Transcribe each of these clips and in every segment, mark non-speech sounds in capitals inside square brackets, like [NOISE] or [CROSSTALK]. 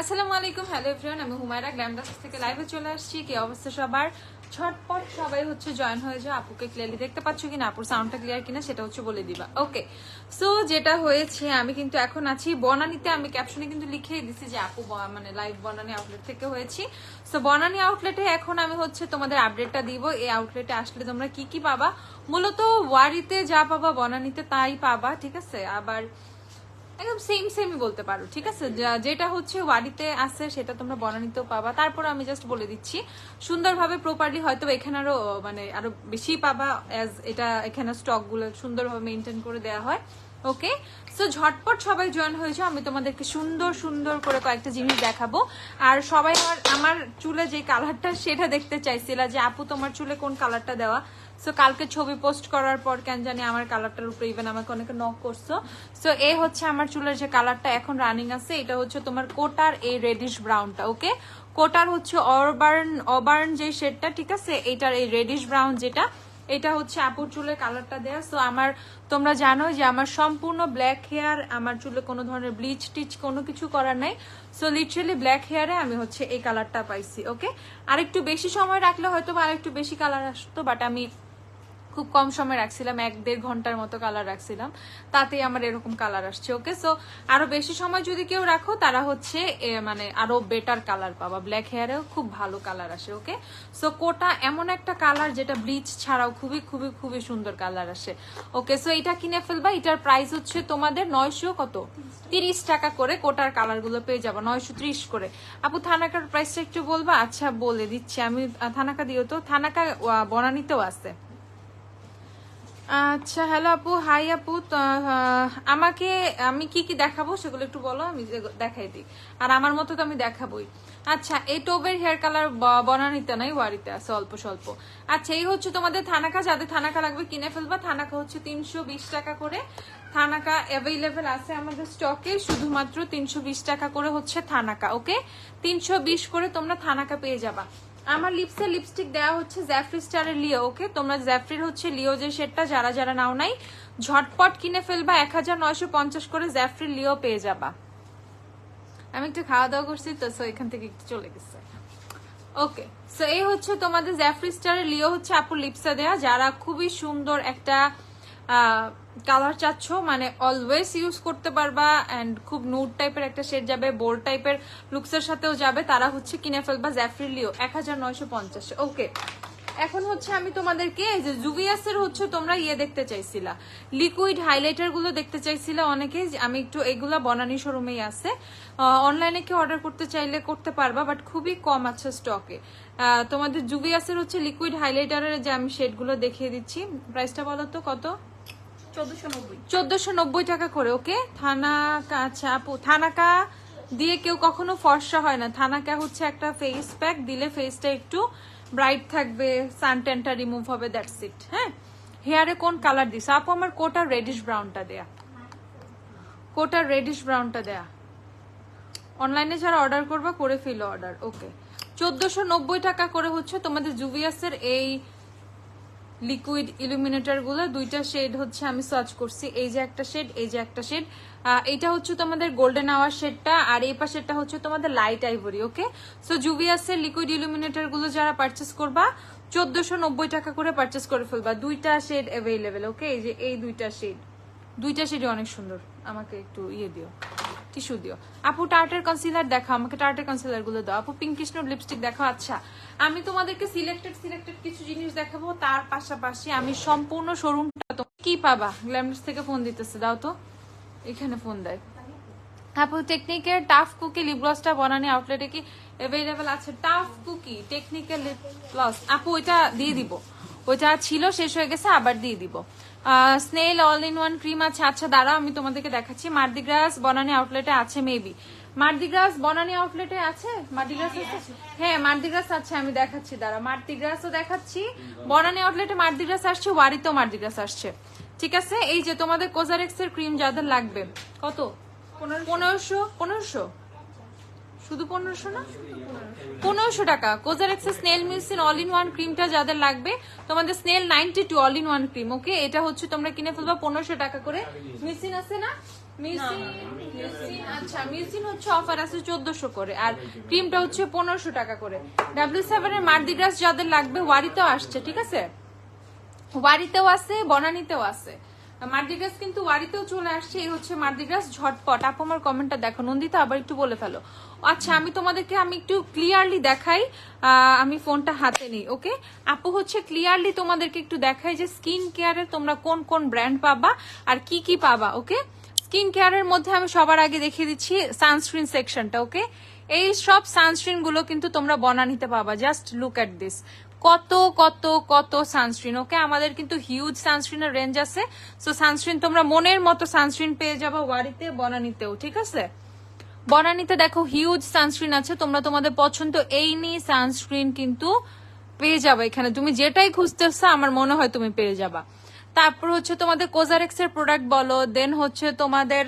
আসসালামু আলাইকুম, hello everyone, আমি হুমায়রা গ্ল্যামডাস থেকে লাইভে চলে আসছি। কি অবস্থা সবার? ছটপট সবাই হচ্ছে জয়েন হয়ে যাও। আপুকে ক্লিয়ারলি দেখতে পাচ্ছ কিনা? আপুর সাউন্ডটা ক্লিয়ার কিনা সেটা হচ্ছে বলে দিবা। ওকে সো যেটা হয়েছে, আমি কিন্তু এখন আছি বনানীতে। আমি ক্যাপশনে কিন্তু লিখে দিছি যে আপু মানে লাইভ বনানি আউটলেট থেকে হয়েছি। সো বনানী আউটলেটে এখন আমি হচ্ছে তোমাদের আপডেটটা দিব। এই আউটলেটে আসলে তোমরা কি কি পাবা? মূলত ওয়ারিতে যা পাবা বনানিতে তাই পাবা, ঠিক আছে? আবার একদম সেম সেমই বলতে পারো, ঠিক আছে? যেটা হচ্ছে ওয়ারিতে আছে, সেটা তোমরা বনানিতেও পাবা। তারপর আমি জাস্ট বলে দিচ্ছি, সুন্দরভাবে প্রপারলি হয়তো এখানে আরও মানে আরও বেশি পাবা অ্যাজ এটা এখানে স্টকগুলো সুন্দরভাবে মেনটেন করে দেওয়া হয় ওকে সো ঝটপট সবাই জয়েন হয়েছে আমি তোমাদেরকে সুন্দর সুন্দর করে কয়েকটা জিনিস দেখাবো। আর সবাই আমার আমার চুলে যে কালারটা সেটা দেখতে চাইছিলা যে, আপু তোমার চুলে কোন কালারটা দেওয়া? সো কালকে ছবি পোস্ট করার পর কেন জানি আমার কালারটার উপরে ইভেন আমাকে অনেকে নক করছ। সো এই হচ্ছে আমার চুলের যে কালারটা এখন রানিং আছে, এটা হচ্ছে তোমার কোটার এই রেডিশ ব্রাউনটা ওকে কোটার হচ্ছে অরবার্ন অবার্ন যে শেডটা ঠিক আছে? এটার এই রেডিশ ব্রাউন যেটা, এটা হচ্ছে আপুর চুলের কালারটা দেয়া। সো আমার, তোমরা জানো যে আমার সম্পূর্ণ ব্ল্যাক হেয়ার আমার চুলে কোনো ধরনের ব্লিচ টিচ কোনো কিছু করার নাই। সো লিটারালি ব্ল্যাক হেয়ারে আমি হচ্ছে এই কালারটা পাইছি ওকে আর একটু বেশি সময় রাখলে হয়তো বা আর একটু বেশি কালার আসতো বাট আমি খুব কম সময় রাখছিলাম, এক দেড় ঘণ্টার মতো কালার রাখছিলাম। তাতে আমার এরকম কালার আসছে ওকে সো আরও বেশি সময় যদি কেউ রাখো, তারা হচ্ছে মানে আরও বেটার কালার পাবা। ব্ল্যাক হেয়ারেও খুব ভালো কালার আসে ওকে সো কোটা এমন একটা কালার যেটা ব্লিচ ছাড়াও খুবই খুবই খুবই সুন্দর কালার আসে ওকে সো এটা কিনে ফেলবা, এটার প্রাইস হচ্ছে তোমাদের নয়শো কত? তিরিশ টাকা করে কোটার কালারগুলো পেয়ে যাব, নয়শো ত্রিশ করে। আপু, থানাকার প্রাইসটা একটু বলবা? আচ্ছা বলে দিচ্ছি। আমি থানাকা দিও তো? থানাকা বনানীতেও আছে। আচ্ছা হ্যালো আপু হাই আপু আমাকে আমি কি কি দেখাবো সেগুলো একটু বলো, আমি দেখাই দিই। আর আমার মতো তো আমি দেখাবোই। আচ্ছা এই টোবের হেয়ার কালার বনানিতে নাই, ওয়ারিতে আছে, অল্প স্বল্প। আচ্ছা এই হচ্ছে তোমাদের থানাকা, যাদের থানাকা লাগবে কিনে ফেলবা। থানাকা হচ্ছে তিনশো বিশ টাকা করে। থানাকা অ্যাভেলেবেল আছে আমাদের স্টকে শুধুমাত্র তিনশো বিশ টাকা করে হচ্ছে থানাকা ওকে তিনশো বিশ করে তোমরা থানাকা পেয়ে যাবা। আমার লিপসে লিপস্টিক দেওয়া হচ্ছে জ্যাফরি স্টারের লিও ওকে তোমরা জ্যাফরির হচ্ছে লিও যে শেডটা যারা যারা নাও নাই, ঝটপট কিনে ফেলবা, এক হাজার নয়শো পঞ্চাশ করে জ্যাফরি লিও পেয়ে যাবা। আমি একটু খাওয়া দাওয়া করছি তো সো এখান থেকে একটু চলে গেছে। ওকে সো এই হচ্ছে তোমাদের জ্যাফরি স্টারের লিও হচ্ছে আপুর লিপসে দেয়া, যারা খুবই সুন্দর একটা কালার চাচ্ছ মানে অলওয়েজ ইউজ করতে পারবা অ্যান্ড খুব নুড টাইপের একটা শেড যাবে বোল্ড টাইপের লুকসের সাথেও যাবে। তারা হচ্ছে কিনে ফেলবা জ্যাফ্রিলিও এক হাজার নয়শো পঞ্চাশ। ওকে এখন হচ্ছে আমি তোমাদেরকে এই যে জুভিয়াসের হচ্ছে তোমরা ইয়ে দেখতে চাইছিলা। লিকুইড হাইলাইটারগুলো দেখতে চাইছিলা অনেকে আমি একটু এগুলা বনানি শোরুমেই আছে। অনলাইনে কেউ অর্ডার করতে চাইলে করতে পারবা বাট খুবই কম আছে স্টকে তোমাদের জুভিয়াসের হচ্ছে লিকুইড হাইলাইটারের যে আমি শেডগুলো দেখিয়ে দিচ্ছি প্রাইসটা বলো তো কত? চোদ্দশো নব্বই। টাকা করে, ওকে? থানাকা আচ্ছা আপু থানাকা দিয়ে কেউ কখনো ফর্সা হয় না। থানাকা হচ্ছে একটা ফেস প্যাক দিলে ফেসটা একটু ব্রাইট থাকবে সানটেনটা রিমুভ হবে দ্যাটস ইট হ্যাঁ? হেয়ারে কোন কালার দিস আপু, আমার কোটা রেডিশ ব্রাউনটা দেয়া। কোটা রেডিশ ব্রাউনটা দেয়া। অনলাইনে যারা অর্ডার করবা, করে ফেলো অর্ডার ওকে চোদ্দশো টাকা করে হচ্ছে তোমাদের জুভিয়াসের এই লিকুইড ইলুমিনেটরগুলো, দুইটা শেড হচ্ছে আমি সার্চ করছি। এই যে একটা শেড এই যে একটা শেড এটা হচ্ছে তোমাদের গোল্ডেন আওয়ার শেডটা আর এই পাশেরটা হচ্ছে তোমাদের লাইট আইভরি ওকে সো জুভিয়াসের লিকুইড ইলুমিনেটরগুলো যারা পারচেস করবা, চোদ্দশো নব্বই টাকা করে পারচেস করে ফেলবা। দুইটা শেড অ্যাভেলেবেল ওকে এই যে এই দুইটা শেড দুইটা শেডই অনেক সুন্দর। আমাকে একটু ইয়ে দিও টিস্যু দিও। আপু টার্টের কনসিলার দেখাও, আমাকে টার্টের কনসিলারগুলো দাও। আপু পিঙ্ক কৃষ্ণ লিপস্টিক দেখাও আচ্ছা। আমি তোমাদেরকে সিলেক্টেড সিলেক্টেড কিছু জিনিস দেখাবো, তার পাশাপাশি আমি সম্পূর্ণ শোরুমটা তো কি পাবা? গ্ল্যামস থেকে ফোন দিতেছে, দাও তো। এখানে ফোন দেয়। আপু টেকনিকের টাফ কুকি লিপ গ্লসটা বনানি আউটলেটে কি অ্যাভেলেবেল আছে? Tough cookie technical lip gloss আপু, ওইটা দিয়ে দিব। ওইটা ছিল শেষ হয়ে গেছে, আবার দিয়ে দিব। Snail all in one cream আছে। আচ্ছা দাঁড়াও, আমি তোমাদেরকে দেখাচ্ছি। মার্দিগ্রাস বনানি আউটলেটে আছে মেবি মার্দিগ্রাস বনানি আউটলেটে আছে? মার্দিগ্রাস আছে? হ্যাঁ মার্দিগ্রাস আছে, আমি দেখাচ্ছি দাঁড়া মার্দিগ্রাসও দেখাচ্ছি। বনানি আউটলেটে মার্দিগ্রাস আসছে, ওয়ারিতেও মার্দিগ্রাস আসছে। ঠিক আছে? এই যে তোমাদের কোজারেক্স এর ক্রিম যাদের লাগবে। কত? পনেরোশো? পনেরোশো? শুধু পনেরোশো না? পনেরোশো টাকা। COSRX snail mucin all in one ক্রিমটা যাদের লাগবে, তোমাদের snail ninety two all in one cream okay এটা হচ্ছে তোমরা কিনে ফেলবা পনেরোশো টাকা করে। মিউসিন আছে না? আচ্ছা হচ্ছে অফার আছে করে, আর ক্রিমটা হচ্ছে পনেরোশো টাকা করে। ডাব্লিউ যাদের লাগবে ওয়ারিতেও আসছে, ঠিক আছে? ওয়ারিতেও বনানীতেও আছে। মার্দিগ্রাস কিন্তু ওয়ারিতেও চলে আসছে, এই হচ্ছে মার্দিগ্রাস ঝটপট। আপু আমার কমেন্টটা দেখো, নন্দিতা আবার একটু বলে ফেলো। আচ্ছা আমি তোমাদেরকে, আমি একটু ক্লিয়ারলি দেখাই আমি ফোনটা হাতে নেই ওকে আপু হচ্ছে ক্লিয়ারলি তোমাদেরকে একটু দেখাই যে স্কিন কেয়ারের তোমরা কোন কোন ব্র্যান্ড পাবা আর কি কি পাবা ওকে স্কিন কেয়ারের মধ্যে আমি সবার আগে দেখিয়ে দিচ্ছি সানস্ক্রিন সেকশনটা ওকে এই সব সানস্ক্রিনগুলো কিন্তু তোমরা বনানিতে পাবা জাস্ট লুক এট দিস কত কত কত সানস্ক্রিন ওকে আমাদের কিন্তু হিউজ সানস্ক্রিনের রেঞ্জ আছে। সো সানস্ক্রিন তোমরা মনের মতো সানস্ক্রিন পেয়ে যাব ওয়ারিতে, বনানিতেও, ঠিক আছে? বনানিতে দেখো হিউজ সানস্ক্রিন আছে, তোমরা তোমাদের পছন্দ এই নিয়ে সানস্ক্রিন কিন্তু পেয়ে যাবে এখানে। তুমি যেটাই খুঁজতেছো, আমার মনে হয় তুমি পেয়ে যাবা। তারপর হচ্ছে তোমাদের কোজারেক্স এর প্রোডাক্ট বলো দেন হচ্ছে তোমাদের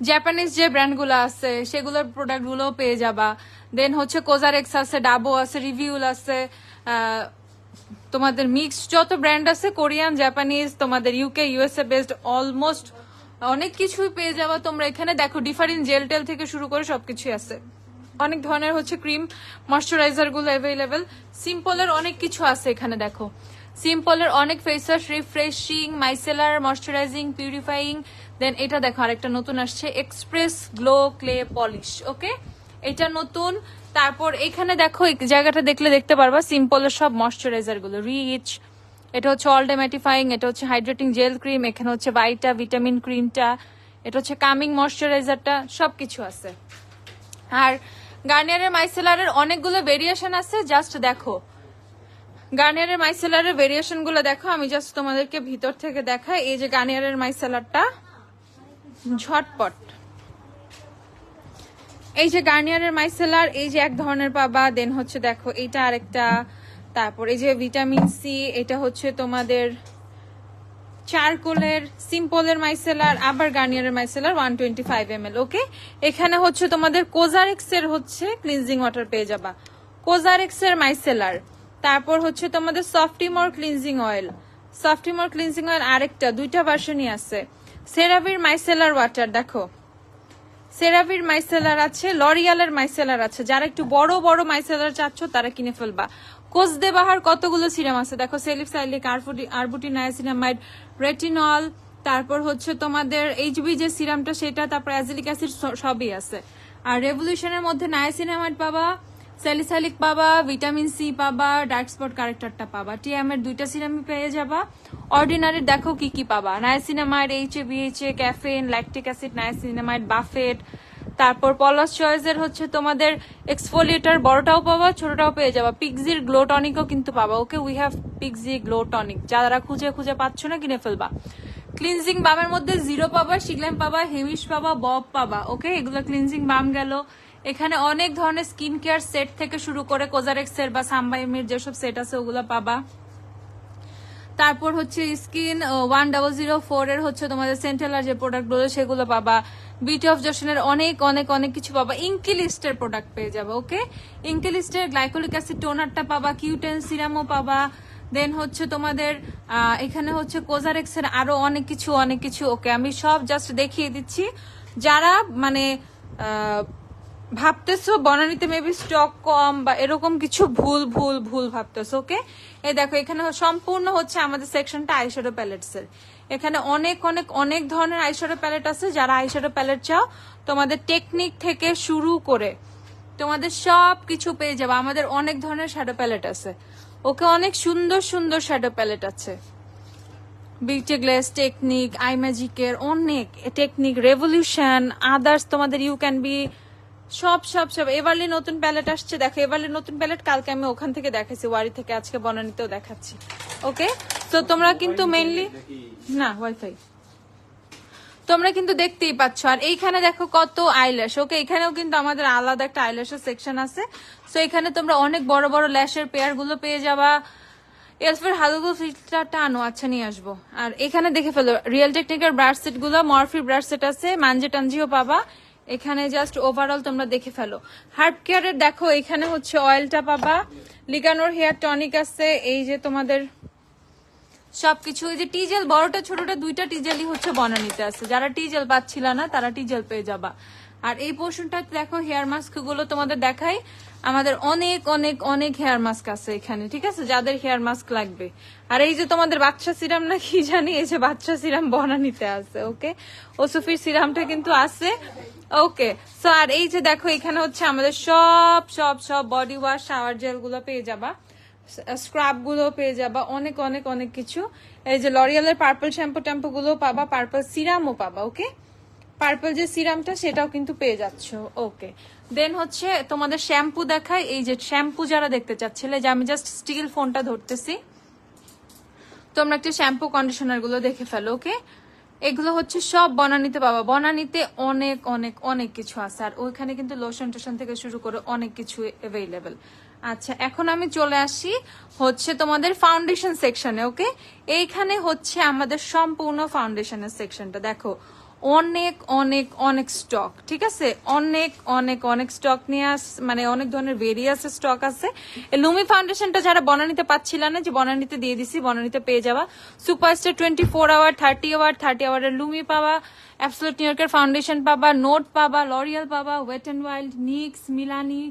জাপানিজ যে ব্র্যান্ডগুলো আছে, সেগুলোর প্রোডাক্টগুলো পেয়ে যাবা। দেন হচ্ছে কোজারেক্স আছে ডাবো আছে রিভিউল আছে তোমাদের মিক্স যত ব্র্যান্ড আছে কোরিয়ান জাপানিজ তোমাদের ইউকে ইউএসএ বেসড অলমোস্ট অনেক কিছুই পেয়ে যাবা তোমরা এখানে। দেখো ডিফারেন্ট জেল টেল থেকে শুরু করে সবকিছুই আছে। অনেক ধরনের হচ্ছে ক্রিম ময়শ্চারাইজারগুলো অ্যাভেলেবেল সিম্পলের অনেক কিছু আছে এখানে, দেখো। সিম্পলের অনেক face wash refreshing micellar moisturising purifying then এটা দেখো, আরেকটা নতুন আসছে express glow clay polish okay এটা নতুন। তারপর এখানে দেখো জায়গাটা দেখলে দেখতে পারবা সিম্পলের সব ময়শ্চারাইজারগুলো রিচ এটা হচ্ছে অল ডে ম্যাটিফাইং এটা হচ্ছে হাইড্রেটিং জেল ক্রিম এখানে হচ্ছে বাইটা ভিটামিন ক্রিমটা এটা হচ্ছে কামিং ময়শ্চারাইজারটা সবকিছু আছে। আর গার্নিয়ারের মাইসেলারের অনেকগুলো ভেরিয়েশন আছে জাস্ট দেখো। গার্নিয়ারের মাইসেলারের ভেরিয়েশনগুলো দেখো, আমি জাস্ট তোমাদেরকে ভিতর থেকে দেখাই, এই যে গার্নিয়ারের মাইসেলারটা ঝটপট। এই যে গার্নিয়ারের মাইসেলার, এই যে এক ধরনের পাবা দেন হচ্ছে দেখো এইটা আরেকটা, তারপর এই যে ভিটামিন সি, এটা হচ্ছে তোমাদের চারকোলের, সিম্পলের মাইসেলার, আবার গার্নিয়ারের micellar one twenty five M L okay? এখানে হচ্ছে তোমাদের কোজারেক্স এর হচ্ছে ক্লিনজিং ওয়াটার পেয়ে যাবা। কোজারেক্স এর মাইসেলার, তারপর হচ্ছে তোমাদের Softymo cleansing oil. Softymo cleansing oil আরেকটা, দুইটা ভার্সনই আছে। সেরাভির মাইসেলার ওয়াটার, দেখো। সেরাভির মাইসেলার আছে, লরিয়ালের মাইসেলার আছে। যারা একটু বড় বড় মাইসেলার চাচ্ছ, তারা কিনে ফেলবা। কোসদে বাহার কতগুলো সিরাম আছে? দেখো, সেলিফ সাইলিক আরবুটি নায়াসিনামাইড রেটিনল, তারপর হচ্ছে তোমাদের এইচবি যে সিরামটা, সেটা, তারপর অ্যাজিলিক অ্যাসিড সবই আছে। আর রেভলিউশনের মধ্যে নায়াসিনামাইড পাবা স্যালিসাইলিক পাবা, ভিটামিন সি পাবা ডার্ক স্পট কারেক্টরটা পাবা। টিএম এর দুইটা সিরামই পেয়ে যাবা। অর্ডিনারি দেখো কি কি পাবা। Niacinamide H A BHA caffeine lactic acid niacinamide buffet তারপর পলাস চয়েসের হচ্ছে তোমাদের এক্সফোলিয়েটার বড়টাও পাবা, ছোটটাও পেয়ে যাবা। পিকজির গ্লো টনিকও কিন্তু পাবা। Okay we have Pixi glow tonic যারা খুঁজে খুঁজে পাচ্ছ না, কিনে ফেলবা। ক্লিনজিং বামের মধ্যে জিরো পাবা শিগলাম পাবা হেমিশ পাবা বব পাবা। ওকে এগুলো ক্লিনজিং বাম গেল। এখানে অনেক ধরনের স্কিন কেয়ার সেট থেকে শুরু করে কোজারেক্সের বা সাম্বাইমির যেসব সেট আছে, ওগুলো পাবা। তারপর হচ্ছে skin one double zero four এর হচ্ছে তোমাদের সেন্টেলার যে প্রোডাক্টগুলো সেগুলো পাবা। বিটি অফ জশনের অনেক অনেক অনেক কিছু পাবা। ইঙ্কি লিস্টের প্রোডাক্ট পেয়ে যাবে, ওকে? ইঙ্কি লিস্টের গ্লাইকোলিক অ্যাসিড টোনারটা পাবা কিউটেন সিরামও পাবা। দেন হচ্ছে তোমাদের এখানে হচ্ছে কোজারেক্স এর আরও অনেক কিছু অনেক কিছু, ওকে? আমি সব জাস্ট দেখিয়ে দিচ্ছি। যারা মানে ভাবতেছো বনানীতে মেবি স্টক কম বা এরকম কিছু ভুল ভুল ভুল ভাবতেছো ওকে এই দেখো, এখানে সম্পূর্ণ হচ্ছে আমাদের সেকশনটা আইশ্যাডো প্যালেটস এর। এখানে অনেক অনেক অনেক ধরনের আইশ্যাডো প্যালেট আছে, যারা আইশ্যাডো প্যালেট চাও, তোমাদের টেকনিক থেকে শুরু করে তোমাদের সব কিছু পেয়ে যাবে। আমাদের অনেক ধরনের শ্যাডো প্যালেট আছে। ওকে, অনেক সুন্দর সুন্দর শ্যাডো প্যালেট আছে। বিউটি গ্লেস টেকনিক আই ম্যাজিকের অনেক টেকনিক রেভলিউশন আদার্স তোমাদের ইউ ক্যান বি সব সব সব। এবারলি নতুন প্যালেট আসছে। দেখো এবারলি নতুন প্যালেট কালকে আমি ওখান থেকে দেখাচ্ছি ওয়ারি থেকে আজকে বনানীতেও দেখাচ্ছি। ওকে? তো তোমরা কিন্তু মেইনলি না ওয়াইফাই তোমরা কিন্তু দেখতেই পাচ্ছ। আর এইখানে দেখো কত আইল্যাশ ওকে, এখানেও কিন্তু আমাদের আলাদা একটা আইল্যাশের সেকশন আছে। সো এখানে তোমরা অনেক বড় বড় ল্যাশের পেয়ারগুলো পেয়ে যাবা। এলফের হালুগুলো ফিল্টারটা আনো আচ্ছা নিয়ে আসব। আর এখানে দেখে ফেলো রিয়েল টেকনিকের ব্রাশ সেটগুলো মরফি ব্রাশ সেট আছে মানজে টানজিও পাবা। এখানে জাস্ট ওভারঅল তোমরা দেখে ফেলো। হার্ট কেয়ারের দেখো, এখানে হচ্ছে অয়েলটা পাবা। লিগানোর হেয়ার টনিক আছে, এই যে তোমাদের সবকিছু। এই যে টিজেল বড়টা, ছোটটা, দুইটা টিজেলই হচ্ছে বনানিতে আছে। যারা টিজেল পাচ্ছিল না, তারা টিজেল পেয়ে যাবা। আর এই পোর্শনটা দেখো হেয়ার মাস্কগুলো তোমাদের দেখাই। আমাদের অনেক অনেক অনেক হেয়ার মাস্ক আছে এখানে, ঠিক আছে? যাদের হেয়ার মাস্ক লাগবে। আর এই যে তোমাদের বাচ্চা সিরাম না কি জানি, এই যে বাচ্চা সিরাম বনানিতে আছে ওকে ওসুফির সিরামটা কিন্তু আছে। ওকে সো আর এই যে দেখো, এখানে হচ্ছে আমাদের সব সব সব বডি ওয়াশ শাওয়ার জেলগুলো পেয়ে যাবা। স্ক্রাবগুলো পেয়ে যাবা, অনেক অনেক অনেক কিছু। এই যে লরিয়ালের পার্পল শ্যাম্পু ট্যাম্পু গুলো পাবা পার্পল সিরামও পাবা ওকে পার্পল যে সিরামটা সেটাও কিন্তু পেয়ে যাচ্ছ ওকে দেন হচ্ছে তোমাদের শ্যাম্পু দেখায় এই যে শ্যাম্পু যারা দেখতে চাচ্ছিলে, যে আমি জাস্ট স্টিল ফোনটা ধরতেছি। তোমরা একটা শ্যাম্পু কন্ডিশনারগুলো দেখে ফেলো ওকে এগুলো হচ্ছে সব বনানিতে পাবা। বনানিতে অনেক অনেক অনেক কিছু আছে। আর ওইখানে কিন্তু লোশন টোশন থেকে শুরু করে অনেক কিছু অ্যাভেলেবেল আচ্ছা এখন আমি চলে আসি হচ্ছে তোমাদের ফাউন্ডেশন সেকশনে ওকে এইখানে হচ্ছে আমাদের সম্পূর্ণ ফাউন্ডেশনের সেকশনটা দেখো অনেক অনেক অনেক স্টক ঠিক আছে? অনেক অনেক অনেক স্টক নিয়ে আস মানে অনেক ধরনের ভেরিয়াস স্টক আছে। লুমি ফাউন্ডেশনটা যারা বনানিতে পাচ্ছিল না, যে বনানিতে দিয়ে দিছি, বনানিতে পেয়ে যাবা। Superstar twenty four hour thirty hour thirty আওয়ারের লুমি পাবা অ্যাবসোলুট নিউইয়র্কের ফাউন্ডেশন পাবা নোট পাবা লরিয়াল পাবা wet and wild NYX Milani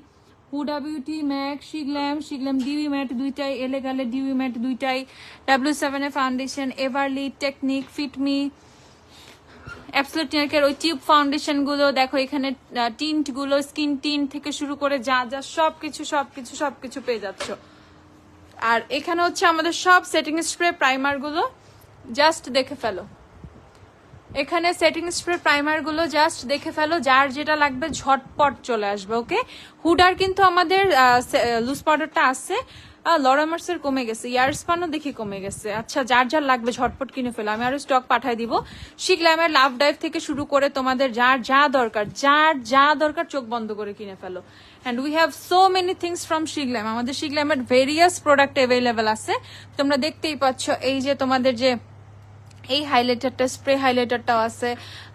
Huda beauty MAC Sheglam Sheglam dewy matte দুইটাই এলেগালে ডিউই ম্যাট দুইটাই ডাব্লিউ সেভেন এর ফাউন্ডেশন এভারলি টেকনিক ফিটমি অ্যাবসোলুট নিউইয়র্কের ওই টিউব ফাউন্ডেশনগুলো, দেখো এখানে টিন্টগুলো স্কিন টিন্ট থেকে শুরু করে যা যা সবকিছু সবকিছু সবকিছু পেয়ে যাচ্ছ। আর এখানে হচ্ছে আমাদের সব সেটিং স্প্রে প্রাইমারগুলো জাস্ট দেখে ফেলো। এখানে সেটিং স্প্রে প্রাইমারগুলো জাস্ট দেখে ফেলো, যার যেটা লাগবে ঝটপট চলে আসবে ওকে হুডার কিন্তু আমাদের লুজ পাউডারটা আছে লরামার্সের কমে গেছে ইয়ার স্পানও দেখি কমে গেছে। আচ্ছা যার যার লাগবে ঝটপট কিনে ফেলো, আমি আরও স্টক পাঠাই দিব। শিগল্যামের লাভ ডাইভ থেকে শুরু করে তোমাদের যার যা দরকার, যার যা দরকার চোখ বন্ধ করে কিনে ফেলো। And we have so many things from Sheglam আমাদের শিগল্যামের ভেরিয়াস প্রোডাক্ট অ্যাভেলেবেল আছে। তোমরা দেখতেই পাচ্ছ এই যে তোমাদের যে এই হাইলাইটারটা স্প্রে হাইলাইটারটাও আছে।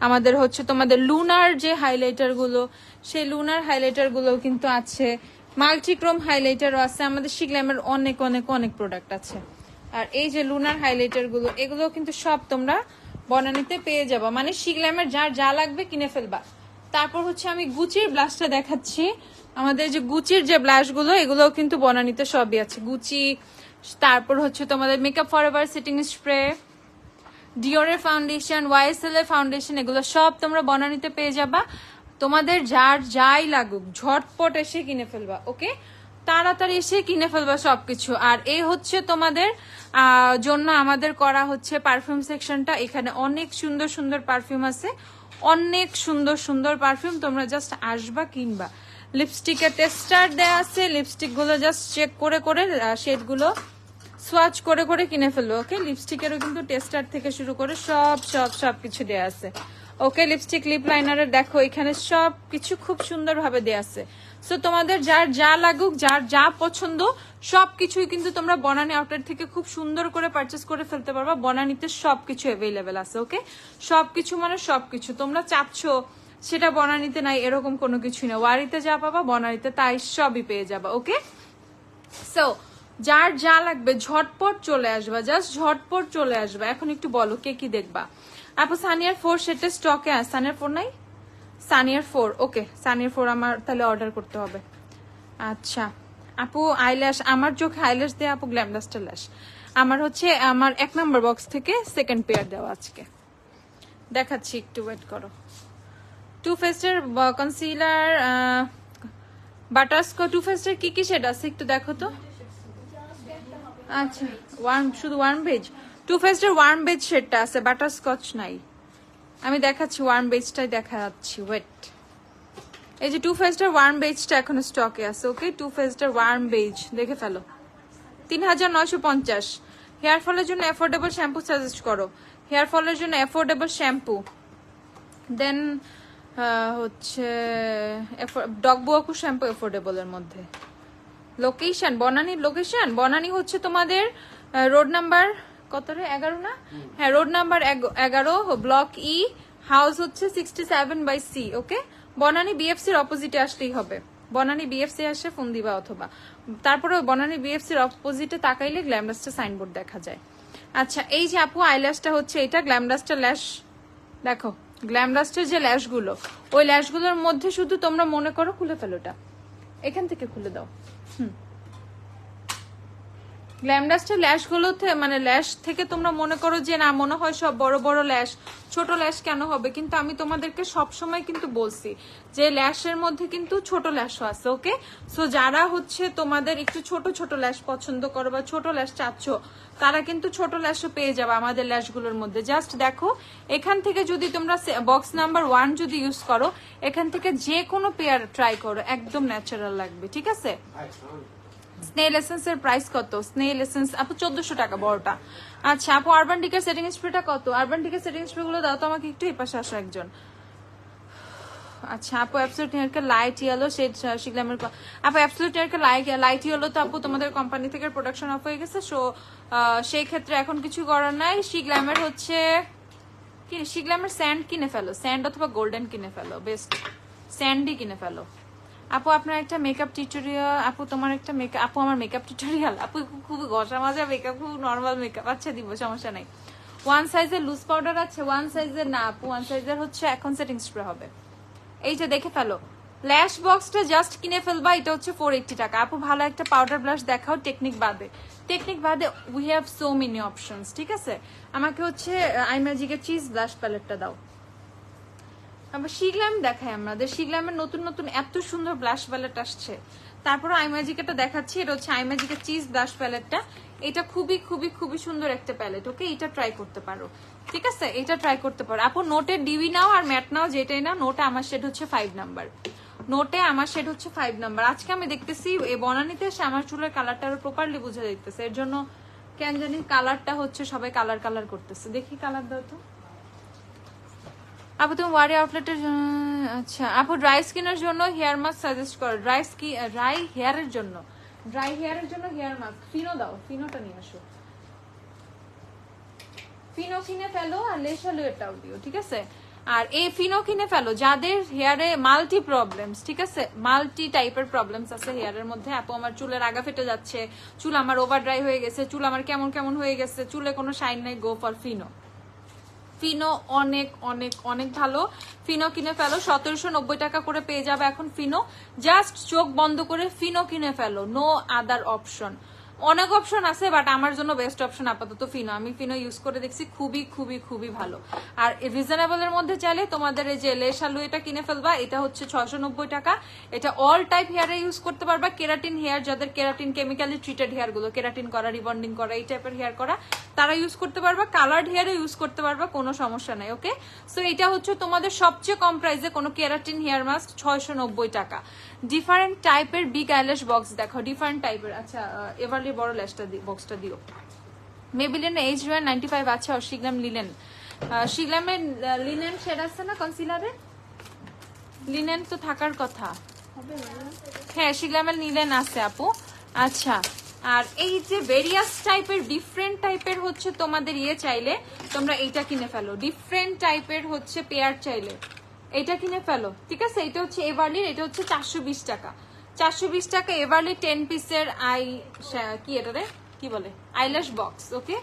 আমাদের হচ্ছে তোমাদের লুনার যে হাইলাইটারগুলো সেই লুনার হাইলাইটারগুলো কিন্তু আছে। মাল্টিক্রোম হাইলাইটারও আছে, আমাদের শিগল্যামের অনেক অনেক অনেক প্রোডাক্ট আছে। আর এই যে লুনার হাইলাইটারগুলো এগুলো কিন্তু সব তোমরা বনানিতে পেয়ে যাবা। মানে শিগল্যামের যার যা লাগবে কিনে ফেলবা। তারপর হচ্ছে আমি গুচির ব্লাশটা দেখাচ্ছি। আমাদের যে গুচির যে ব্লাশগুলো এগুলোও কিন্তু বনানিতে সবই আছে। গুচি তারপর হচ্ছে তোমাদের makeup for ever setting spray ডিওরের foundation YSL এর ফাউন্ডেশন এগুলো সব তোমরা বনানিতে পেয়ে যাবা। তোমাদের যার যাই লাগুক, ঝটপট এসে কিনে ফেলবা ওকে তাড়াতাড়ি এসে কিনে ফেলবা সবকিছু। আর এই হচ্ছে তোমাদের জন্য আমাদের করা হচ্ছে পারফিউম সেকশনটা এখানে অনেক সুন্দর সুন্দর পারফিউম আছে। অনেক সুন্দর সুন্দর পারফিউম তোমরা জাস্ট আসবা, কিনবা। লিপস্টিকের টেস্টার দেয়া আছে। লিপস্টিকগুলো জাস্ট চেক করে করে শেডগুলো সোয়াচ করে করে কিনে ফেলব ওকে লিপস্টিকেরও কিন্তু টেস্টার থেকে শুরু করে সব সব সব কিছু দেয়া আছে। ওকে লিপস্টিক লিপ লাইনারের দেখো, এখানে সব কিছু খুব সুন্দর ভাবে দেয়া আছে। সো তোমাদের যার যা লাগুক, যার যা পছন্দ, সব কিছুই কিন্তু তোমরা বনানি আউটলেট থেকে খুব সুন্দর করে পারচেস করে ফেলতে পারবা। বনানিতে সব কিছু অ্যাভেলেবেল আছে ওকে সব কিছু মানে সব কিছু। তোমরা চাচ্ছ, সেটা বনানিতে নাই, এরকম কোনো কিছুই না ওয়ারিতে যা পাবা, বনানিতে তাই সবই পেয়ে যাবা ওকে সো যার যা লাগবে, ঝটপট চলে আসবা জাস্ট ঝটপট চলে আসবা। এখন একটু বলো, কে কি দেখবা? আপু সানিয়ার ফোর সেটা স্টকে আছে। সানিয়ার ফোর নাই? সানিয়ার ফোর ওকে সানিয়ার ফোর আমার তাহলে অর্ডার করতে হবে। আচ্ছা। আপু আইল্যাশ আমার চোখে আইল্যাশ দিয়ে আপু গ্ল্যামডাস্টার ল্যাশ আমার হচ্ছে, আমার এক নম্বর বক্স থেকে সেকেন্ড পেয়ার দেওয়া আজকে। দেখাচ্ছি, একটু ওয়েট করো। টু ফেস্টের কনসিলার বাটারস্কো টু ফেস্টের কি কি শেড আছে? একটু দেখো তো। আচ্ছা ওয়ার্ম শুধু ওয়ার্ম বেজ টু ফেস্টের ওয়ার্ম বেজ শেডটা আছে বাটার স্কচ নাই। আমি দেখাচ্ছি ওয়ার্ম বেজটাই দেখা যাচ্ছি ওয়েট এই যে টু ফেস্টের ওয়ার্ম বেজটা এখন স্টকে আছে ওকে টু ফেস্টের ওয়ার্ম বেজ দেখে ফেলো। তিন হাজার নয়শো পঞ্চাশ। হেয়ার ফলের জন্য অ্যাফোর্ডেবল শ্যাম্পু সাজেস্ট করো। হেয়ার ফলের জন্য অ্যাফোর্ডেবল শ্যাম্পু দেন হচ্ছে ডগ বুয়াকু শ্যাম্পু অ্যাফোর্ডেবলের মধ্যে। লোকেশন বনানীর লোকেশন বনানী হচ্ছে তোমাদের রোড নাম্বার কত রে এগারো না? হ্যাঁ রোড নাম্বার এগারো, ব্লক ই, হাউস হচ্ছে sixty seven by C okay Banani বিএফসির অপোজিটে আসলেই হবে। বনানী বিএফসি আসে ফোন দিবা অথবা। তারপরে বনানী বিএফসির অপোজিটে তাকাইলে গ্ল্যামডাসটা সাইনবোর্ড দেখা যায়। আচ্ছা এই যে আপু আইল্যাশটা হচ্ছে, এটা গ্ল্যামডাসটা ল্যাশ দেখো গ্ল্যামডাস্টের যে ল্যাশগুলো, ওই ল্যাশগুলোর মধ্যে শুধু তোমরা মনে করো, খুলে ফেলো ওটা। এখান থেকে খুলে দাও। হুম। গ্ল্যামডাস্টের ল্যাশগুলোতে মানে ল্যাশ থেকে তোমরা মনে করো যে না, মনে হয় সব বড় বড় ল্যাশ ছোট ল্যাশ কেন হবে? কিন্তু আমি তোমাদেরকে সব সময় কিন্তু বলছি যে ল্যাশের মধ্যে কিন্তু ছোট ল্যাশও আছে ওকে সো যারা হচ্ছে তোমাদের একটু ছোট ছোট ল্যাশ পছন্দ করো বা ছোট ল্যাশ চাচ্ছ, তারা কিন্তু ছোট ল্যাশও পেয়ে যাবে আমাদের ল্যাশগুলোর মধ্যে। জাস্ট দেখো, এখান থেকে যদি তোমরা বক্স নাম্বার ওয়ান যদি ইউজ করো, এখান থেকে যে কোনো পেয়ার ট্রাই করো, একদম ন্যাচারাল লাগবে, ঠিক আছে? স্নেল এসেন্স এর প্রাইস কত? স্নেল এসেন্স, আপু চোদ্দশো টাকা বড়টা। আচ্ছা আপু আরবান ডিকের সেটিং স্প্রেটা কত? আরবান ডিকের সেটিং স্প্রে গুলো দাও তো আমাকে, একটু এই পাশে আসো একজন। আচ্ছা আপু অ্যাবসলিউট নিয়ারকে লাইট ইয়েলো শেড শিগলামের আপু অ্যাবসলিউট নিয়ারকে লাইট লাইট ইয়েলো তো আপু তোমাদের কোম্পানি থেকে প্রোডাকশন অফ হয়ে গেছে সো সেই ক্ষেত্রে এখন কিছু করার নাই। শিগলামের হচ্ছে কি? শিগলামের স্যান্ড কিনে ফেলো। স্যান্ড অথবা গোল্ডেন কিনে ফেলো বেস্ট স্যান্ডই কিনে ফেলো। আপু, আপনার একটা মেকআপ টিউটোরিয়াল আপু, তোমার একটা মেকআপ আপু, আমার মেকআপ টিউটোরিয়াল আপু, খুব ঘষা মাজা মেকআপ খুব নর্মাল মেকআপ আচ্ছা দিব, সমস্যা নাই। ওয়ান সাইজের লুজ পাউডার আছে ওয়ান সাইজের না, আপু ওয়ান সাইজের হচ্ছে এখন সেটিং স্প্রে হবে। এই যে দেখে ফেলো। ল্যাশ বক্সটা জাস্ট কিনে ফেলবা, এটা হচ্ছে ফোর এইটটি টাকা। আপু, ভালো একটা পাউডার ব্লাশ দেখাও টেকনিক বাদে। টেকনিক বাদে we have so many options ঠিক আছে? আমাকে হচ্ছে আই ম্যাজিকের চিজ ব্লাশ প্যালেটটা দাও। আবার শিগলাম দেখাই আমাদের। শিগলামের নতুন নতুন এত সুন্দর ব্লাশ প্যালেট আসছে। তারপরে আইম্যাজিক এটা দেখাচ্ছি, এটা হচ্ছে আইম্যাজিকের চিজ ব্লাশ প্যালেটটা। এটা খুবই খুবই খুবই সুন্দর একটা প্যালেট, ওকে? এটা ট্রাই করতে পারো। ঠিক আছে? এটা ট্রাই করতে পারো। আপু নোটের ডিবি নাও আর ম্যাট নাও, যেটাই না নোটে আমার শেড হচ্ছে ফাইভ নাম্বার নোটে আমার শেড হচ্ছে ফাইভ নাম্বার আজকে আমি দেখতেছি এই বনানিতে এসে আমার চুলের কালারটা আরও প্রপারলি বোঝা দেখতেছে এর জন্য কেন জানি কালারটা হচ্ছে সবাই কালার কালার করতেছে। দেখি কালার দাও তো। আপু, তুমি ওয়ারি আউটলেটের আচ্ছা আপু ড্রাই স্কিনের জন্য হেয়ার মাস্ক সাজেস্ট করো। ড্রাই স্কি ড্রাই হেয়ারের জন্য। ড্রাই হেয়ারের জন্য হেয়ার মাস্ক ফিনো দাও ফিনোটা নিয়ে আসো। ফিনো কিনে ফেলো আর লেশালো এটাও দিও, ঠিক আছে? আর এই ফিনো কিনে ফেলো, যাদের হেয়ারে মাল্টি প্রবলেমস ঠিক আছে? মাল্টি টাইপের প্রবলেমস আছে হেয়ারের মধ্যে। আপু, আমার চুলের আগা ফেটে যাচ্ছে, চুল আমার ওভার ড্রাই হয়ে গেছে, চুল আমার কেমন কেমন হয়ে গেছে, চুলে কোনো শাইন নাই গো ফর ফিনো ফিনো অনেক অনেক অনেক ভালো। ফিনো কিনে ফেলো, সতেরোশো নব্বই টাকা করে পেয়ে যাবে এখন ফিনো জাস্ট চোখ বন্ধ করে ফিনো কিনে ফেলো, নো আদার অপশন। অনেক অপশন আছে বাট আমার জন্য বেস্ট অপশন আপাতত ফিনো আমি ফিনো ইউজ করে দেখছি, খুবই খুবই খুবই ভালো। আর রিজনেবল এর মধ্যে চাইলে তোমাদের এই যে লেস আলু এটা কিনে ফেলবা, এটা হচ্ছে ছয়শো নব্বই টাকা। এটা অল টাইপ হেয়ারে ইউজ করতে পারবা। কেরাটিন হেয়ার যাদের কেরাটিন কেমিক্যালি ট্রিটেড হেয়ারগুলো কেরাটিন করা রিবন্ডিং করা, এই টাইপের হেয়ার করা, তারা ইউজ করতে পারবা। কালার্ড হেয়ারে ইউজ করতে পারবা, কোনো সমস্যা নাই ওকে সো এটা হচ্ছে তোমাদের সবচেয়ে কম প্রাইসে কোনো কেরাটিন হেয়ার মাস্ক ছয়শো নব্বই টাকা। ডিফারেন্ট টাইপের বিগ আইল্যাশ বক্স দেখো ডিফারেন্ট টাইপের আচ্ছা এভারলি বড় ল্যাশটা বক্সটা দিও। Maybelline H one ninety five আছে আর শিগলাম লিলেন শিগলামের লিনেন শেড আছে না কনসিলারে লিনেন তো থাকার কথা। হ্যাঁ শিগলামের নিলেন আছে আপু। আচ্ছা আর এই যে ভেরিয়াস টাইপের ডিফারেন্ট টাইপের হচ্ছে তোমাদের ইয়ে চাইলে তোমরা এইটা কিনে ফেলো। ডিফারেন্ট টাইপের হচ্ছে পেয়ার চাইলে। এটা কিনে ফেলো, ঠিক আছে? এটা হচ্ছে এভারলির এটা হচ্ছে চারশো বিশ টাকা। চারশো বিশ টাকা এভারলি টেন পিসের আই কি এটা রে? কি বলে? Eyelash box okay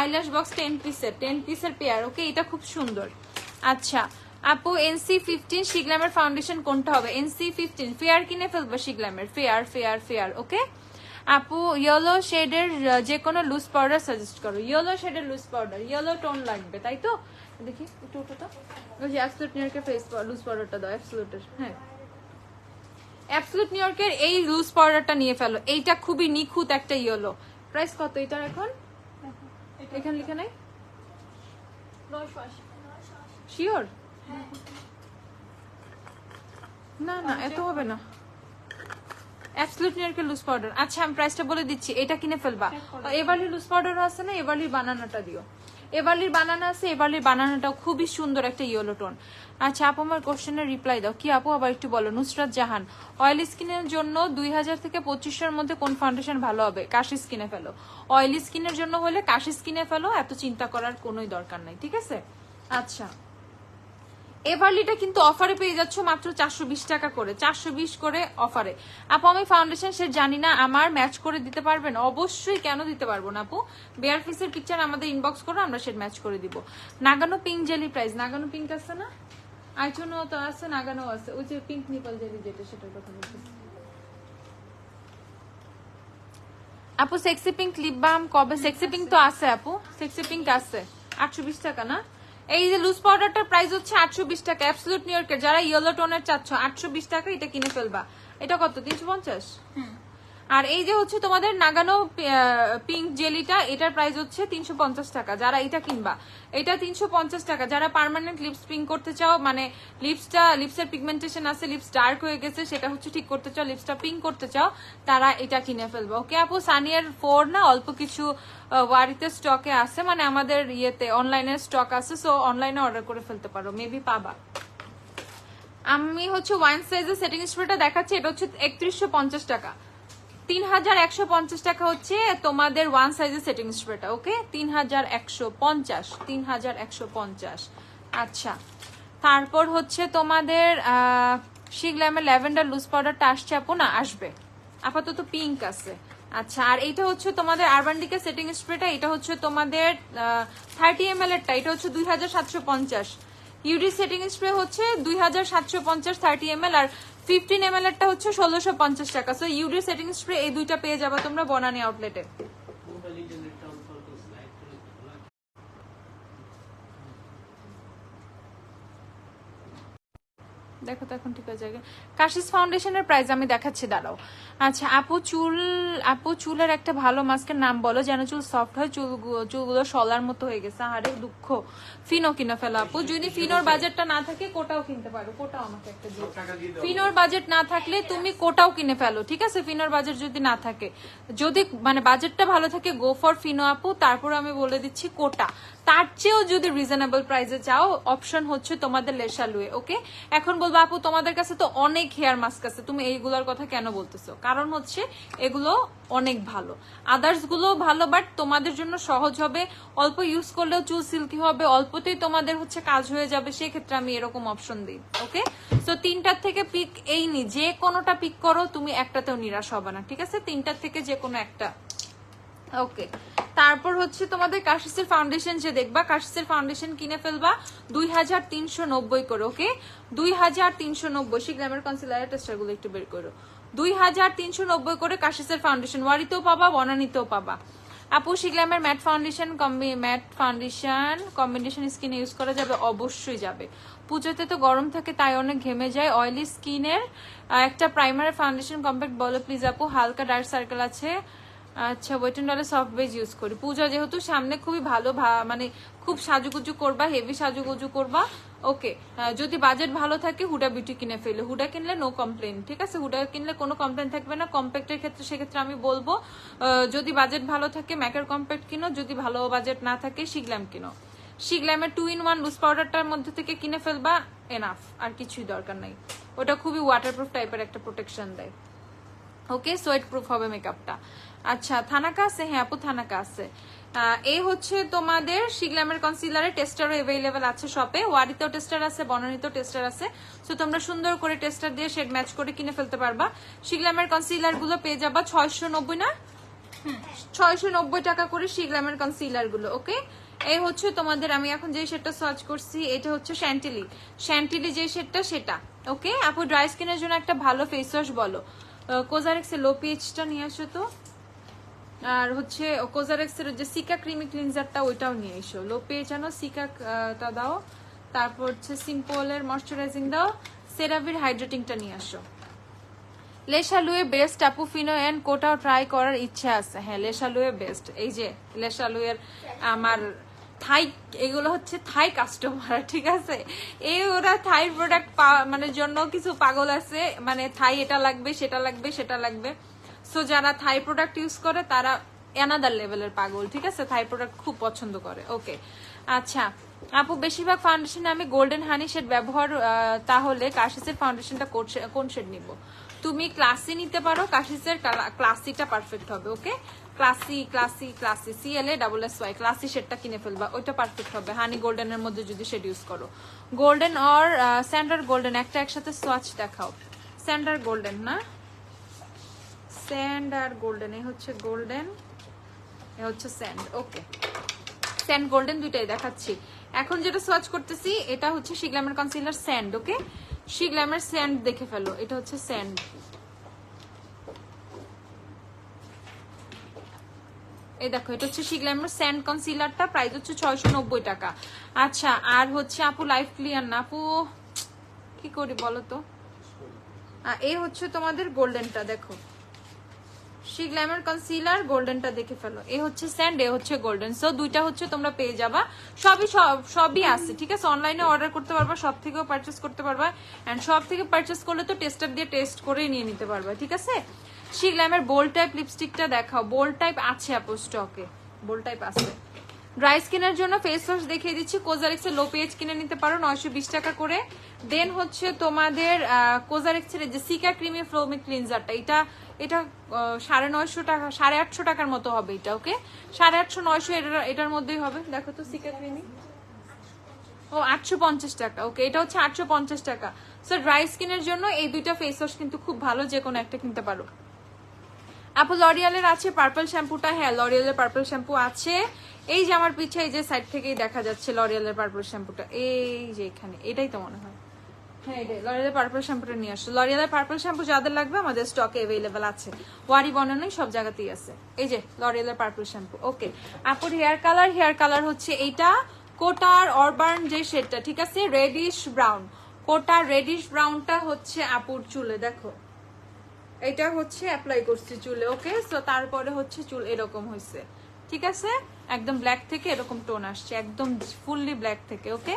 eyelash box ten পিসের টেন পিসের পেয়ার ওকে এটা খুব সুন্দর। আচ্ছা আপু এনসি ফিফটিন শিগলামের ফাউন্ডেশন কোনটা হবে? এনসি ফিফটিন ফেয়ার কিনে ফেলব শিগলামের ফেয়ার ফেয়ার ফেয়ার ওকে আপু ইয়েলো শেডের যে কোনো লুজ পাউডার সাজেস্ট করো। ইয়েলো শেডের লুজ পাউডার ইয়েলো টোন লাগবে, তাই তো? দেখি, একটু তো। ওই যে অ্যাবসলুট নিউইয়র্কের ফেস লুজ পাউডারটা দাও অ্যাবসলুটের হ্যাঁ। অ্যাবসলুট নিউইয়র্কের এই লুজ পাউডারটা নিয়ে ফেলো। এইটা খুবই নিখুঁত একটা ইয়েলো। প্রাইস কত এটার এখন? এখানে লিখে নাই? শিওর না না এত হবে না। অ্যাবসলিউট নিয়ারকে লুজ পাউডার আচ্ছা আমি প্রাইসটা বলে দিচ্ছি। এটা কিনে ফেলবা। এবারলি লুজ পাউডারও আছে না এবারলির বানানাটা দিও। এবারলির বানানা আছে এবারলির বানানাটাও খুবই সুন্দর একটা ইয়েলো টোন আচ্ছা আপু, আমার কোশ্চেনের রিপ্লাই দাও। কি আপু? আবার একটু বলো। নুসরাত জাহান অয়েলি স্কিনের জন্য দুই হাজার থেকে পঁচিশশোর মধ্যে কোন ফাউন্ডেশন ভালো হবে? কাশি স্কিনে ফেলো। অয়েলি স্কিনের জন্য হলে কাশি স্কিনে ফেলো, এত চিন্তা করার কোনোই দরকার নাই, ঠিক আছে? আচ্ছা। এভারলিটা কিন্তু অফারে পেয়ে যাচ্ছ মাত্র চারশো বিশ টাকা করে, চারশো বিশ করে অফারে আপু, আমি ফাউন্ডেশন সে জানি না, আমার ম্যাচ করে দিতে পারবেন? অবশ্যই কেন দিতে পারব না আপু? বেয়ার ফিসের পিকচার আমাদের ইনবক্স করো, আমরা সে ম্যাচ করে দিব। Nagano pink jelly price Nagano pink আছে না? আইচনো তো আছে নাগানো আছে। ওই যে পিঙ্ক নিপল জেলি যেটা, সেটার কথা বলতেছি আপু সেক্সি পিঙ্ক লিপ বাম কবে? সেক্সি পিঙ্ক তো আছে আপু। সেক্সি পিঙ্ক আছে। আটশো বিশ টাকা, না? এই যে লুজ পাউডারটার প্রাইস হচ্ছে আটশো বিশ টাকা। অ্যাবসলুট নিউ ইয়র্কের যারা ইয়েলো টোনের চাচ্ছ, আটশো বিশ টাকা এটা কিনে ফেলবা। এটা কত? তিনশো পঞ্চাশ? আর এই যে হচ্ছে তোমাদের নাগানো পিঙ্ক জেলিটা এটার প্রাইস হচ্ছে তিনশো পঞ্চাশ টাকা। যারা এটা কিনবা, এটা তিনশো পঞ্চাশ টাকা। যারা পারমানেন্ট লিপস পিঙ্ক করতে চাও মানে লিপসটা লিপসের পিগমেন্টেশন আছে লিপস ডার্ক হয়ে গেছে, সেটা হচ্ছে ঠিক করতে চাও লিপসটা পিঙ্ক করতে চাও, তারা এটা কিনে ফেলব। ওকে আপু সানিয়ার ফোর না, অল্প কিছু ওয়ারিতে স্টকে আছে মানে আমাদের ইয়েতে অনলাইনে স্টক আছে সো অনলাইনে অর্ডার করে ফেলতে পারো মেবি পাবা। আমি হচ্ছে ওয়ান সাইজের সেটিং স্প্রেটা দেখাচ্ছি, এটা হচ্ছে একত্রিশশো পঞ্চাশ টাকা। তিন হাজার একশো পঞ্চাশ টাকা হচ্ছে তোমাদের ওয়ান সাইজের সেটিং স্প্রেটা ওকে তিন হাজার একশো পঞ্চাশ তিন হাজার একশো পঞ্চাশ। আচ্ছা তারপর হচ্ছে তোমাদের শিগলামের ল্যাভেন্ডার লুজ পাউডারটা আসছে আপু, না, আসবে। আপাতত পিঙ্ক আছে। আচ্ছা আর এটা হচ্ছে তোমাদের আরবান্ডিকা সেটিং স্প্রেটা এটা হচ্ছে তোমাদের থার্টি এম এল এরটা এটা হচ্ছে দুই হাজার সাতশো পঞ্চাশ। ইউডি সেটিং স্প্রে হচ্ছে দুই হাজার সাতশো পঞ্চাশ থার্টি এম আর ফিফটিন এম এরটা হচ্ছে ষোলোশো পঞ্চাশ টাকা। সো ইউডি সেটিং স্প্রে এই দুইটা পেয়ে যাবে তোমরা বনানি আউটলেটে দেখো তো এখন ঠিক হয়ে যাবে। কাশিস ফাউন্ডেশনের প্রাইস আমি দেখাচ্ছি, দাঁড়াও। আচ্ছা আপু চুল আপু চুলের একটা ভালো মাস্কের নাম বলো যেন চুল সফট হয় চুল চুলগুলো সলার মতো হয়ে গেছে। আরে দুঃখ। ফিনো কিনে ফেলো আপু। যদি ফিনোর বাজেটটা না থাকে কোটাও কিনতে পারো। কোটাও আমাকে একটা দিও। ফিনোর বাজেট না থাকলে তুমি কোটাও কিনে ফেলো ঠিক আছে? ফিনোর বাজেট যদি না থাকে। যদি মানে বাজেটটা ভালো থাকে গো ফর ফিনো আপু। তারপর আমি বলে দিচ্ছি কোটা। তার চেয়েও যদি রিজনেবল প্রাইসে চাও অপশন হচ্ছে তোমাদের লেশালুয়ে ওকে এখন বলব, আপু, তোমাদের কাছে তো অনেক হেয়ার মাস্ক আছে। তুমি এইগুলোর কথা কেন বলতেছো? কারণ হচ্ছে এগুলো অনেক ভালো। আদার্সগুলো ভালো বাট তোমাদের জন্য সহজ হবে। অল্প ইউজ করলেও চুল সিল্কি হবে, অল্পতেই তোমাদের হচ্ছে কাজ হয়ে যাবে। সেক্ষেত্রে আমি এরকম অপশন দিই ওকে তো তিনটার থেকে পিক এই নি। যে কোনোটা পিক করো, তুমি একটাতেও নিরাশ হবে না, ঠিক আছে? তিনটার থেকে যে কোনো একটা। ওকে তারপর হচ্ছে তোমাদের কাশিসের ফাউন্ডেশন যে দেখবা, কাশিসের ফাউন্ডেশন কিনে ফেলবা দুই হাজার তিনশো নব্বই করে ওকে দুই হাজার তিনশো নব্বই শিগ্রামের কনসিলার টেস্টারগুলো একটু বের করো। দুই হাজার তিনশো নব্বই করে কাশিসের ফাউন্ডেশন ওয়ারিতেও পাবা, বনানিতেও পাবা। আপু শিগ্রামের matte foundation combi matte foundation combination স্কিনে ইউজ করা যাবে, অবশ্যই যাবে। পুজোতে তো গরম থাকে, তাই অনেক ঘেমে যায়। অয়েলি স্কিনের একটা প্রাইমারি ফাউন্ডেশন কম্প্যাক্ট বলো প্লিজ আপু, হালকা ডার্ক সার্কেল আছে। আচ্ছা ওয়েটেন ডলে সফট বেজ ইউজ করি। পূজা যেহেতু সামনে খুবই ভালো মানে খুব সাজুগুজু করবা হেভি সাজুগুজু করবা। ওকে যদি বাজেট ভালো থাকে, হুডা বিউটি কিনে ফেলে। হুডা কিনলে নো কমপ্লেন ঠিক আছে? হুডা কিনলে কোনো কমপ্লেন থাকবে না। কম্প্যাক্টের ক্ষেত্রে সেক্ষেত্রে আমি বলব যদি বাজেট ভালো থাকে ম্যাকের কম্প্যাক্ট কিনো। যদি ভালো বাজেট না থাকে শিগল্যাম কিনো। শিগল্যামের টু ইন ওয়ান লুজ পাউডারটার মধ্যে থেকে কিনে ফেলবা এনাফ আর কিছুই দরকার নাই। ওটা খুবই ওয়াটারপ্রুফ টাইপের একটা প্রোটেকশন দেয়। ওকে সোয়েট প্রুফ হবে মেকআপটা আচ্ছা থানাকা আছে? হ্যাঁ আপু, থানাকা আছে। এই হচ্ছে তোমাদের শিগলামের কনসিলারের টেস্টারও অ্যাভেলেবেল আছে শপে ওয়ারিতেও টেস্টার আছে, বনানীতেও টেস্টার আছে। সো তোমরা সুন্দর করে টেস্টার দিয়ে শেড ম্যাচ করে কিনে ফেলতে পারবা। শিগলামের কনসিলারগুলো পেয়ে যাবা ছয়শো নব্বই না? ছয়শো নব্বই টাকা করে শিগলামের কনসিলারগুলো, ওকে? এই হচ্ছে তোমাদের, আমি এখন যে শেডটা সার্চ করছি, এটা হচ্ছে শ্যান্টিলি শ্যান্টিলি যে শেডটা সেটা, ওকে? আপু ড্রাই স্কিনের জন্য একটা ভালো ফেস ওয়াশ বলো। কোজারেক্সে লো পিএইচটা নিয়ে আসো তো। আর হচ্ছে কোজারেক্সের যে সিকা ক্রিমি ক্লিনজারটা ওইটাও নিয়ে এসো। লো পেয়ে জানো সিকাটা দাও। তারপর হচ্ছে সিম্পলের ময়শ্চারাইজিং দাও। সেরাভির হাইড্রেটিংটা নিয়ে আসো। লেশালুয়ে বেস্ট আপু ফিনো এন্ড কোটাও ট্রাই করার ইচ্ছা আছে। হ্যাঁ লেশালুয়ে বেস্ট এই যে লেশালুয়ের আমার থাই এগুলো হচ্ছে থাই কাস্টমার [LAUGHS] ঠিক আছে? এই ওরা থাই প্রোডাক্ট মানে জন্য কিছু পাগল আছে। মানে থাই এটা লাগবে, সেটা লাগবে সেটা লাগবে। সো যারা থাই প্রোডাক্ট ইউজ করে, তারা এনাদার লেভেলের পাগল, ঠিক আছে? থাই প্রোডাক্ট খুব পছন্দ করে। ওকে আচ্ছা আপু, বেশিরভাগ ফাউন্ডেশনে আমি গোল্ডেন হানি শেড ব্যবহার তাহলে কাশিসের ফাউন্ডেশনটা কোন কোন শেড নিব? তুমি ক্লাসি নিতে পারো কাশিসের ক্লাসিটা পারফেক্ট হবে okay classy classy classy C L A double S Y classy শেডটা কিনে ফেলবা, ওইটা পারফেক্ট হবে। হানি গোল্ডেনের মধ্যে যদি শেড ইউজ করো। গোল্ডেন অর স্যান্ডার গোল্ডেন একটা একসাথে সোয়াচ দেখাও। স্যান্ডার গোল্ডেন না? স্যান্ড আর গোল্ডেন এ হচ্ছে গোল্ডেন এ হচ্ছে স্যান্ড ওকে স্যান্ড গোল্ডেন দুইটাই দেখাচ্ছি। এখন যেটা সার্চ করতেছি, এটা হচ্ছে শিগ্লামের কনসিলার স্যান্ড ওকে শিগ্লামের স্যান্ড দেখে ফেলো, এটা হচ্ছে স্যান্ড এই দেখো, এটা হচ্ছে শিগ্লামের স্যান্ড কনসিলারটা প্রাইস হচ্ছে ছয়শো নব্বই টাকা। আচ্ছা আর হচ্ছে আপু লাইফ ক্লিয়ার না? আপু, কি করি বলো তো? এই হচ্ছে তোমাদের গোল্ডেনটা দেখো। শি গ্ল্যামার কনসিলার গোল্ডেনটা দেখে ফেলো। এ হচ্ছে স্যান্ড এ হচ্ছে গোল্ডেন সো দুইটা হচ্ছে তোমরা পেয়ে যাবা। সবই সব, সবই আছে, ঠিক আছে? অনলাইনে অর্ডার করতে পারবা সব থেকেও পারচেস করতে পারবা। এন্ড সব থেকে পারচেস করলে তো টেস্টার দিয়ে টেস্ট করেই নিয়ে নিতে পারবা, ঠিক আছে? শি গ্ল্যামের বোল্ড টাইপ লিপস্টিকটা দেখাও। বোল্ড টাইপ আছে আপু স্টকে বোল্ড টাইপ আছে। ড্রাই স্কিনের জন্য ফেস ওয়াশ দেখিয়ে দিচ্ছি। কোজারেক্সের লো পেজ কিনে নিতে পারো, নয়শো বিশ টাকা করে। দেন হচ্ছে তোমাদের কোজারেক্সের যে সিকা ক্রিমি ফ্লোমি ক্লিনজারটা এটা এটা সাড়ে নয়শো টাকা, সাড়ে আটশো টাকার মতো হবে এটা, ওকে? সাড়ে আটশো, নয়শো এটার মধ্যেই হবে। দেখো তো সিকা ক্রিমি ও, আটশো পঞ্চাশ টাকা, ওকে? এটা হচ্ছে আটশো পঞ্চাশ টাকা। সো ড্রাই স্কিনের জন্য এই দুইটা ফেস ওয়াশ কিন্তু খুব ভালো, যে কোনো একটা কিনতে পারো। আপু লরিয়ালের আছে পার্পল শ্যাম্পুটা হ্যাঁ লরিয়ালের পার্পল শ্যাম্পু আছে। এই যে আমার পিছে, এই যে সাইড থেকেই দেখা যাচ্ছে লরিয়ালের পার্পল শ্যাম্পুটা এই যে এখানে, এটাই তো মনে হয়। হ্যাঁ এটাই। লরিয়ালের পার্পল শ্যাম্পুটা নিয়ে আসো। লরিয়ালের পার্পল শ্যাম্পু যাদের লাগবে, আমাদের স্টকে অ্যাভেলেবেল আছে। ওয়ারি বনানোই সব জায়গাতেই আছে। এই যে, লরিয়ালের পার্পল শ্যাম্পু ওকে আপুর হেয়ার কালার হেয়ার কালার হচ্ছে এইটা। কোটার অরবান যে শেডটা ঠিক আছে? রেডিশ ব্রাউন কোটার রেডিশ ব্রাউনটা হচ্ছে আপুর চুলে, দেখো। এটা হচ্ছে অ্যাপ্লাই করছি চুলে ওকে সো তারপরে হচ্ছে চুল এরকম হয়েছে ঠিক আছে? একদম ব্ল্যাক থেকে এরকম টোন আসছে, একদম ফুললি ব্ল্যাক থেকে ওকে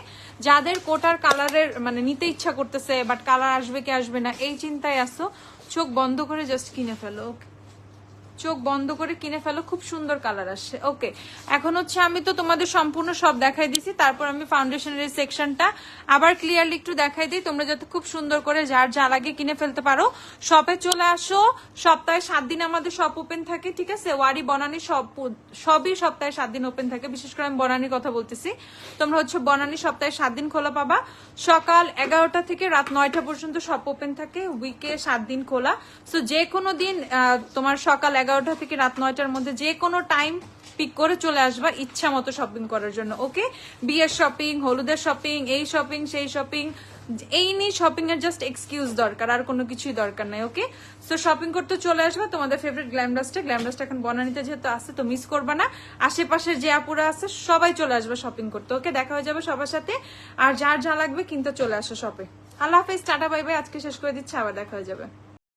যাদের কোটার কালারের মানে নিতে ইচ্ছা করতেছে বাট কালার আসবে কি আসবে না, এই চিন্তায় আসো চোখ বন্ধ করে জাস্ট কিনে ফেলো ওকে চোখ বন্ধ করে কিনে ফেলো, খুব সুন্দর কালার আসছে। ওকে এখন হচ্ছে আমি তো তোমাদের সম্পূর্ণ সব দেখাই দিছি, তারপর আমি ফাউন্ডেশনের সেকশনটা আবার ক্লিয়ারলি একটু দেখাই দিই। তোমরা যাতে খুব সুন্দর করে যার যা লাগে কিনে ফেলতে পারো। শপে চলে আসো, সপ্তাহে সাত দিন আমাদের শপ ওপেন থাকে, ঠিক আছে? ওয়ারি, বনানি সব সবই সপ্তাহে সাত দিন ওপেন থাকে। বিশেষ করে আমি বনানির কথা বলতেছি। তোমরা হচ্ছে বনানি সপ্তাহে সাত দিন খোলা পাবা। সকাল এগারোটা থেকে রাত নয়টা পর্যন্ত শপ ওপেন থাকে। উইকে সাত দিন খোলা। সো যে কোনো দিন তোমার সকাল এগারোটা থেকে রাত নয়টার মধ্যে যে কোনো টাইম পিক করে চলে আসবা ইচ্ছা মতো শপিং করার জন্য ওকে বিয়ের শপিং হলুদের শপিং এই শপিং সেই শপিং এই নিয়ে শপিং এর জাস্ট এক্সকিউজ দরকার, আর কোনো কিছুই দরকার নাই ওকে সো শপিং করতে চলে আসবা, তোমাদের ফেভারিট গ্ল্যামডাসটা গ্ল্যামডাসটা এখন বনানিতে যেহেতু আছে, তো মিস করবা না। আশেপাশের যে আপুরা আছে, সবাই চলে আসবে শপিং করতে ওকে দেখা হয়ে যাবে সবার সাথে, আর যার যা লাগবে কিন্তু চলে আসো শপে আল্লাহ হাফেজ, টাটা বাই বাই আজকে শেষ করে দিচ্ছে, আবার দেখা হয়ে যাবে।